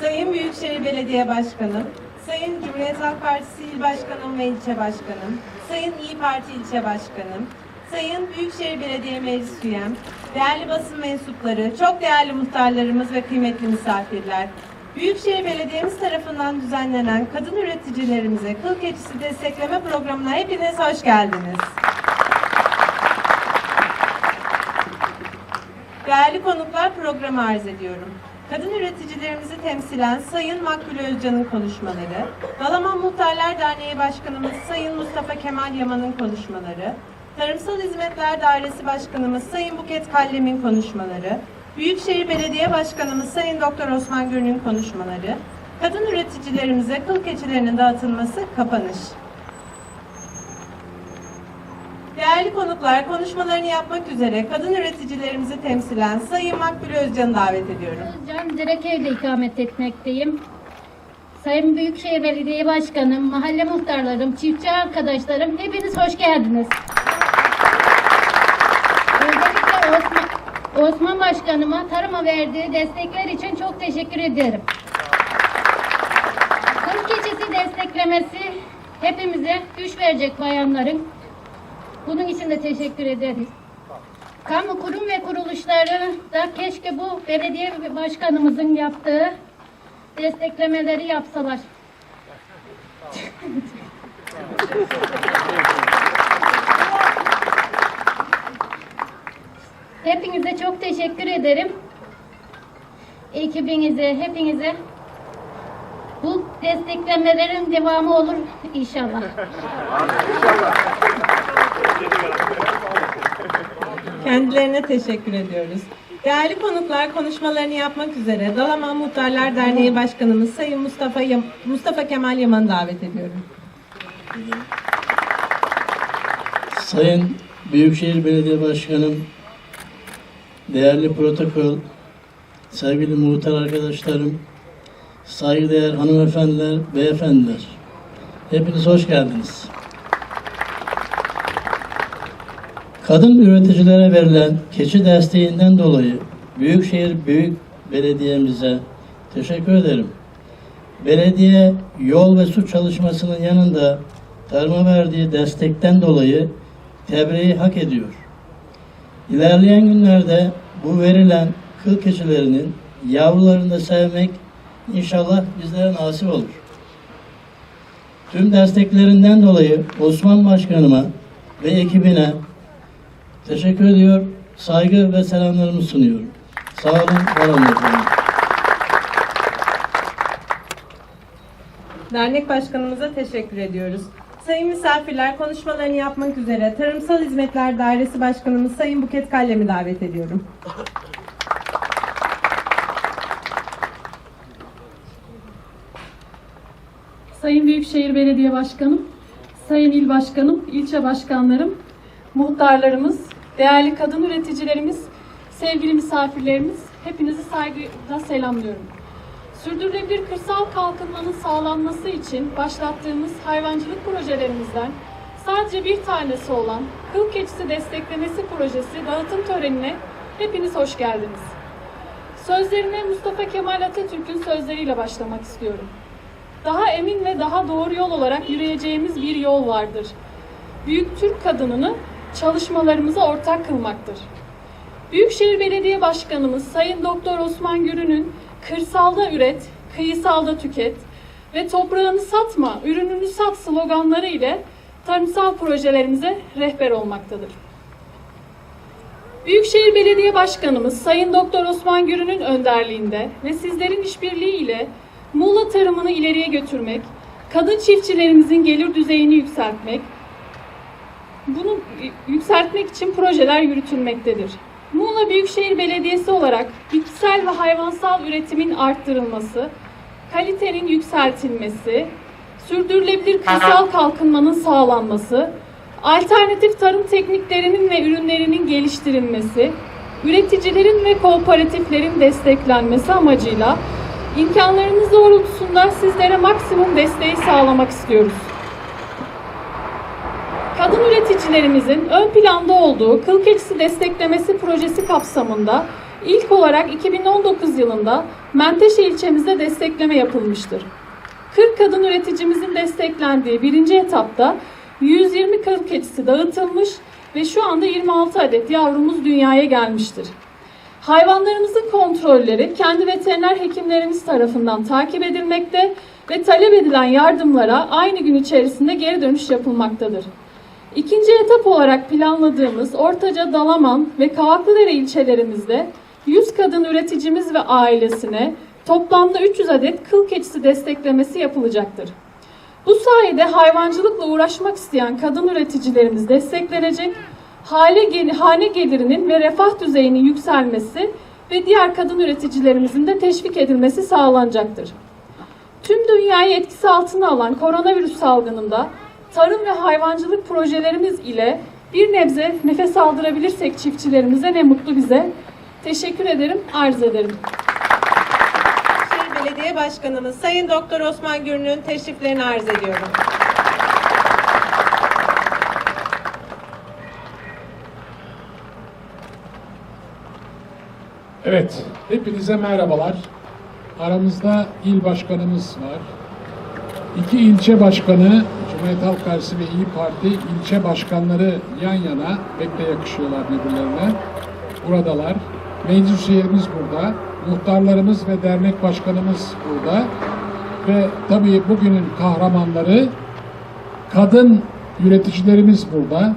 Sayın Büyükşehir Belediye Başkanım, Sayın Cumhuriyet Halk Partisi İl Başkanım ve İlçe Başkanım, Sayın İyi Parti İlçe Başkanım, Sayın Büyükşehir Belediye Meclis Üyem, değerli basın mensupları, çok değerli muhtarlarımız ve kıymetli misafirler, Büyükşehir Belediye'miz tarafından düzenlenen kadın üreticilerimize kıl keçisi destekleme programına hepiniz hoş geldiniz. Değerli konuklar programı arz ediyorum. Kadın üreticilerimizi temsilen Sayın Makbule Özcan'ın konuşmaları, Dalaman Muhtarlar Derneği Başkanımız Sayın Mustafa Kemal Yaman'ın konuşmaları, Tarımsal Hizmetler Dairesi Başkanımız Sayın Buket Kallem'in konuşmaları, Büyükşehir Belediye Başkanımız Sayın Doktor Osman Gür'ün konuşmaları, kadın üreticilerimize kıl keçilerinin dağıtılması kapanış. Değerli konuklar, konuşmalarını yapmak üzere kadın üreticilerimizi temsilen Sayın Makbule Özcan'ı davet ediyorum. Can Direkev'de ikamet etmekteyim. Sayın Büyükşehir Belediye Başkanım, mahalle muhtarlarım, çiftçi arkadaşlarım hepiniz hoş geldiniz. Özellikle Osman, Osman Başkanıma tarıma verdiği destekler için çok teşekkür ederim. Kır keçisi desteklemesi hepimize güç verecek bayanların. Bunun için de teşekkür ederiz. Kamu kurum ve kuruluşları da keşke bu belediye başkanımızın yaptığı desteklemeleri yapsalar. Hepinize çok teşekkür ederim. Ekibinize, hepinize bu desteklemelerin devamı olur inşallah. Kendilerine teşekkür ediyoruz. Değerli konuklar konuşmalarını yapmak üzere Dalaman Muhtarlar Derneği Başkanımız Sayın Mustafa Yam- Mustafa Kemal Yaman'ı davet ediyorum. Sayın Büyükşehir Belediye Başkanım, değerli protokol, sevgili muhtar arkadaşlarım, saygıdeğer hanımefendiler, beyefendiler. Hepiniz hoş geldiniz. Kadın üreticilere verilen keçi desteğinden dolayı Büyükşehir Büyük Belediye'mize teşekkür ederim. Belediye yol ve su çalışmasının yanında tarıma verdiği destekten dolayı tebriği hak ediyor. İlerleyen günlerde bu verilen kıl keçilerinin yavrularını da sevmek inşallah bizlere nasip olur. Tüm desteklerinden dolayı Osman Başkanıma ve ekibine teşekkür ediyor, saygı ve selamlarımı sunuyorum. Sağ olun, var olun efendim. Dernek Başkanımıza teşekkür ediyoruz. Sayın misafirler konuşmalarını yapmak üzere Tarımsal Hizmetler Dairesi Başkanımız Sayın Buket Kallem'i davet ediyorum. Sayın Büyükşehir Belediye Başkanım, Sayın İl Başkanım, ilçe başkanlarım, muhtarlarımız, değerli kadın üreticilerimiz, sevgili misafirlerimiz, hepinizi saygıyla selamlıyorum. Sürdürülebilir kırsal kalkınmanın sağlanması için başlattığımız hayvancılık projelerimizden sadece bir tanesi olan Kıl Keçisi Desteklemesi Projesi dağıtım törenine hepiniz hoş geldiniz. Sözlerime Mustafa Kemal Atatürk'ün sözleriyle başlamak istiyorum daha emin ve daha doğru yol olarak yürüyeceğimiz bir yol vardır. Büyük Türk kadınını çalışmalarımıza ortak kılmaktır. Büyükşehir Belediye Başkanımız Sayın Doktor Osman Gürün'ün kırsalda üret, kıyısalda tüket ve toprağını satma, ürününü sat sloganları ile tarımsal projelerimize rehber olmaktadır. Büyükşehir Belediye Başkanımız Sayın Doktor Osman Gürün'ün önderliğinde ve sizlerin işbirliği ile Muğla tarımını ileriye götürmek, kadın çiftçilerimizin gelir düzeyini yükseltmek, bunu yükseltmek için projeler yürütülmektedir. Muğla Büyükşehir Belediyesi olarak bitkisel ve hayvansal üretimin arttırılması, kalitenin yükseltilmesi, sürdürülebilir kırsal kalkınmanın sağlanması, alternatif tarım tekniklerinin ve ürünlerinin geliştirilmesi, üreticilerin ve kooperatiflerin desteklenmesi amacıyla imkanlarımız doğrultusunda sizlere maksimum desteği sağlamak istiyoruz. Kadın üreticilerimizin ön planda olduğu kıl keçisi desteklemesi projesi kapsamında İlk olarak 2019 yılında Menteşe ilçemizde destekleme yapılmıştır. 40 kadın üreticimizin desteklendiği birinci etapta 120 kıl keçisi dağıtılmış ve şu anda 26 adet yavrumuz dünyaya gelmiştir. Hayvanlarımızın kontrolleri kendi veteriner hekimlerimiz tarafından takip edilmekte ve talep edilen yardımlara aynı gün içerisinde geri dönüş yapılmaktadır. İkinci etap olarak planladığımız Ortaca, Dalaman ve Kavaklıdere ilçelerimizde 100 kadın üreticimiz ve ailesine toplamda 300 adet kıl keçisi desteklemesi yapılacaktır. Bu sayede hayvancılıkla uğraşmak isteyen kadın üreticilerimiz desteklenecek, hale hane gelirinin ve refah düzeyinin yükselmesi ve diğer kadın üreticilerimizin de teşvik edilmesi sağlanacaktır. Tüm dünyayı etkisi altına alan koronavirüs salgınında tarım ve hayvancılık projelerimiz ile bir nebze nefes aldırabilirsek çiftçilerimize ne mutlu bize. Teşekkür ederim, arz ederim. Büyükşehir Belediye Başkanımız Sayın Doktor Osman Gürün'ün teşriflerini arz ediyorum. Evet, hepinize merhabalar. Aramızda il başkanımız var. İki ilçe başkanı, Cumhuriyet Halk Partisi ve İyi Parti ilçe başkanları yan yana pek de yakışıyorlar birbirlerine. Buradalar. Meclis üyelerimiz burada. Muhtarlarımız ve dernek başkanımız burada. Ve tabii bugünün kahramanları kadın üreticilerimiz burada.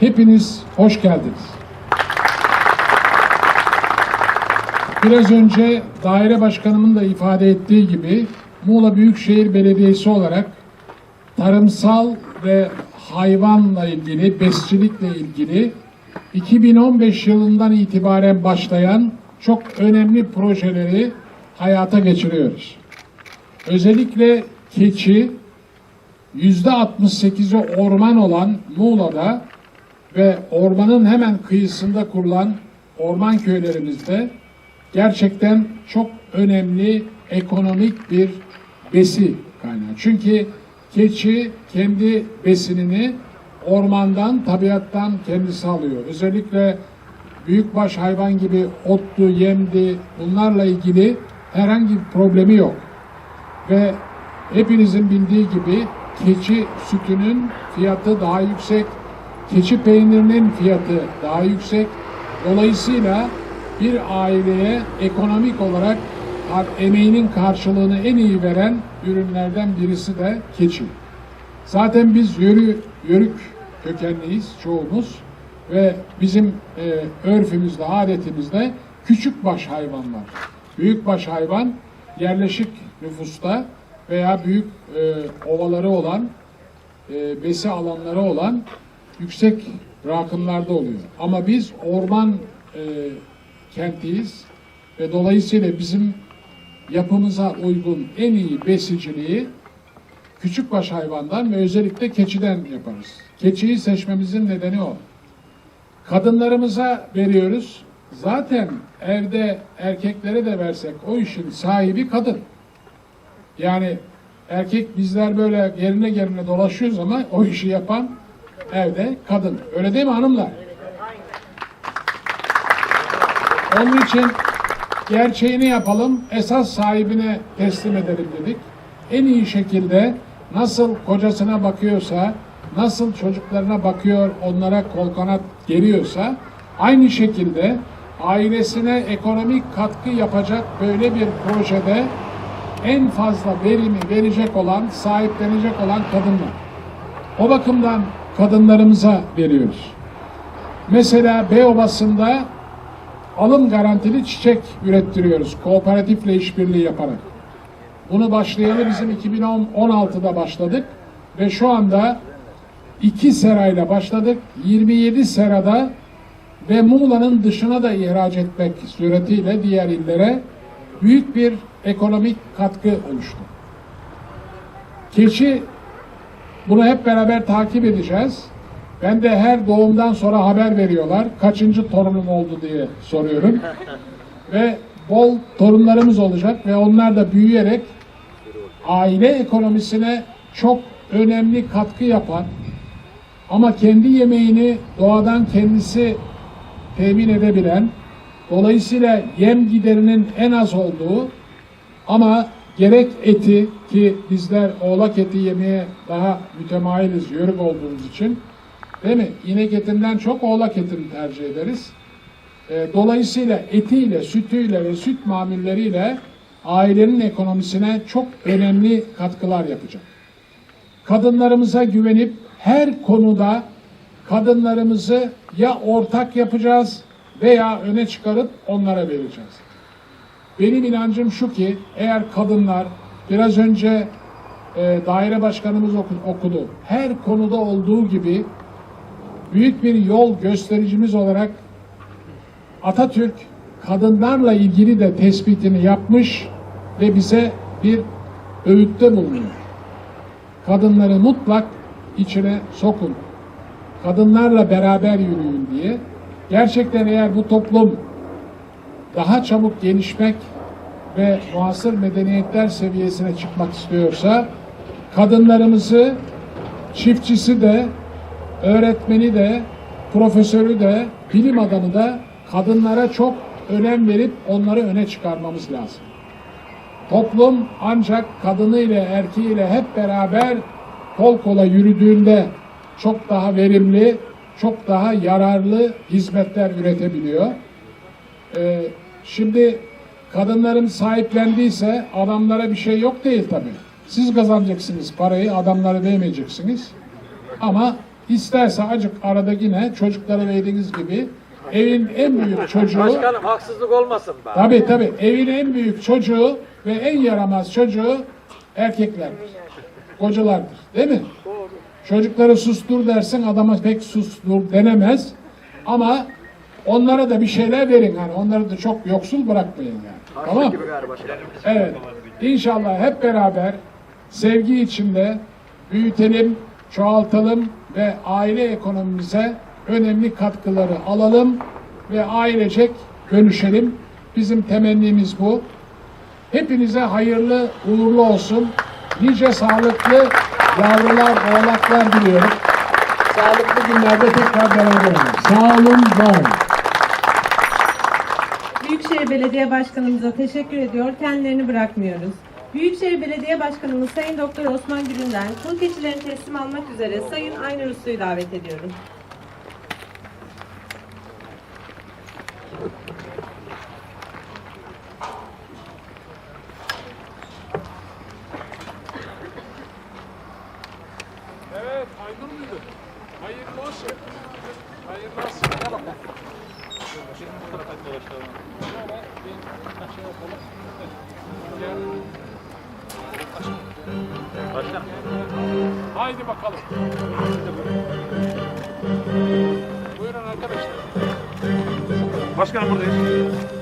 Hepiniz hoş geldiniz. Biraz önce daire başkanımın da ifade ettiği gibi Muğla Büyükşehir Belediyesi olarak tarımsal ve hayvanla ilgili, besçilikle ilgili 2015 yılından itibaren başlayan çok önemli projeleri hayata geçiriyoruz. Özellikle keçi yüzde 68'i orman olan Muğla'da ve ormanın hemen kıyısında kurulan orman köylerimizde gerçekten çok önemli ekonomik bir besi kaynağı. Çünkü keçi kendi besinini ormandan, tabiattan kendisi alıyor. Özellikle büyükbaş hayvan gibi ottu, yemdi bunlarla ilgili herhangi bir problemi yok. Ve hepinizin bildiği gibi keçi sütünün fiyatı daha yüksek, keçi peynirinin fiyatı daha yüksek. Dolayısıyla bir aileye ekonomik olarak emeğinin karşılığını en iyi veren ürünlerden birisi de keçi. Zaten biz yörü, yörük kökenliyiz çoğumuz ve bizim e, örfümüzde, adetimizde küçük baş hayvanlar. Büyük baş hayvan yerleşik nüfusta veya büyük e, ovaları olan, e, besi alanları olan yüksek rakımlarda oluyor. Ama biz orman e, kentiyiz ve dolayısıyla bizim yapımıza uygun en iyi besiciliği küçükbaş hayvandan ve özellikle keçiden yaparız. Keçiyi seçmemizin nedeni o. Kadınlarımıza veriyoruz. Zaten evde erkeklere de versek o işin sahibi kadın. Yani erkek bizler böyle yerine yerine dolaşıyoruz ama o işi yapan evde kadın. Öyle değil mi hanımlar? Onun için gerçeğini yapalım, esas sahibine teslim edelim dedik. En iyi şekilde nasıl kocasına bakıyorsa, nasıl çocuklarına bakıyor, onlara kol kanat geriyorsa, aynı şekilde ailesine ekonomik katkı yapacak böyle bir projede en fazla verimi verecek olan, sahiplenecek olan kadınlar. O bakımdan kadınlarımıza veriyoruz. Mesela Beyoğlu'sunda alım garantili çiçek ürettiriyoruz kooperatifle işbirliği yaparak. Bunu başlayalı bizim 2016'da başladık ve şu anda iki serayla başladık. 27 serada ve Muğla'nın dışına da ihraç etmek suretiyle diğer illere büyük bir ekonomik katkı oluştu. Keçi bunu hep beraber takip edeceğiz. Ben de her doğumdan sonra haber veriyorlar. Kaçıncı torunum oldu diye soruyorum. ve bol torunlarımız olacak ve onlar da büyüyerek aile ekonomisine çok önemli katkı yapan ama kendi yemeğini doğadan kendisi temin edebilen Dolayısıyla yem giderinin en az olduğu ama gerek eti ki bizler oğlak eti yemeye daha mütemayiliz yörük olduğumuz için değil mi? İnek etinden çok oğlak etini tercih ederiz. E, dolayısıyla etiyle, sütüyle ve süt mamulleriyle ailenin ekonomisine çok önemli katkılar yapacak. Kadınlarımıza güvenip her konuda kadınlarımızı ya ortak yapacağız veya öne çıkarıp onlara vereceğiz. Benim inancım şu ki eğer kadınlar biraz önce e, daire başkanımız oku- okudu. Her konuda olduğu gibi büyük bir yol göstericimiz olarak Atatürk kadınlarla ilgili de tespitini yapmış ve bize bir öğütte bulunuyor. Kadınları mutlak içine sokun. Kadınlarla beraber yürüyün diye. Gerçekten eğer bu toplum daha çabuk gelişmek ve muasır medeniyetler seviyesine çıkmak istiyorsa kadınlarımızı çiftçisi de öğretmeni de profesörü de bilim adamı da kadınlara çok önem verip onları öne çıkarmamız lazım. Toplum ancak kadınıyla erkeğiyle hep beraber kol kola yürüdüğünde çok daha verimli, çok daha yararlı hizmetler üretebiliyor. Ee, şimdi kadınların sahiplendiyse adamlara bir şey yok değil tabii. Siz kazanacaksınız parayı, adamlara vermeyeceksiniz. Ama isterse acık arada yine çocuklara verdiğiniz gibi evin en büyük çocuğu Başkanım haksızlık olmasın be. Tabii tabii. Evin en büyük çocuğu ve en yaramaz çocuğu erkeklerdir. Kocalardır. Değil mi? Çocukları sustur dersin adama pek sustur denemez. Ama onlara da bir şeyler verin. Yani onları da çok yoksul bırakmayın yani. Tamam gibi galiba. Evet. İnşallah hep beraber sevgi içinde büyütelim, çoğaltalım ve aile ekonomimize önemli katkıları alalım ve ailecek dönüşelim. Bizim temennimiz bu. Hepinize hayırlı, uğurlu olsun. Nice sağlıklı yavrular, oğlaklar diliyorum. Sağlıklı günlerde tekrar beraber olalım. Sağ olun, var olun. Büyükşehir Belediye Başkanımıza teşekkür ediyor. Kendilerini bırakmıyoruz. Büyükşehir Belediye Başkanımız Sayın Doktor Osman Gülünden kul keçilerini teslim almak üzere Sayın Aynur Uslu'yu davet ediyorum. Más que la.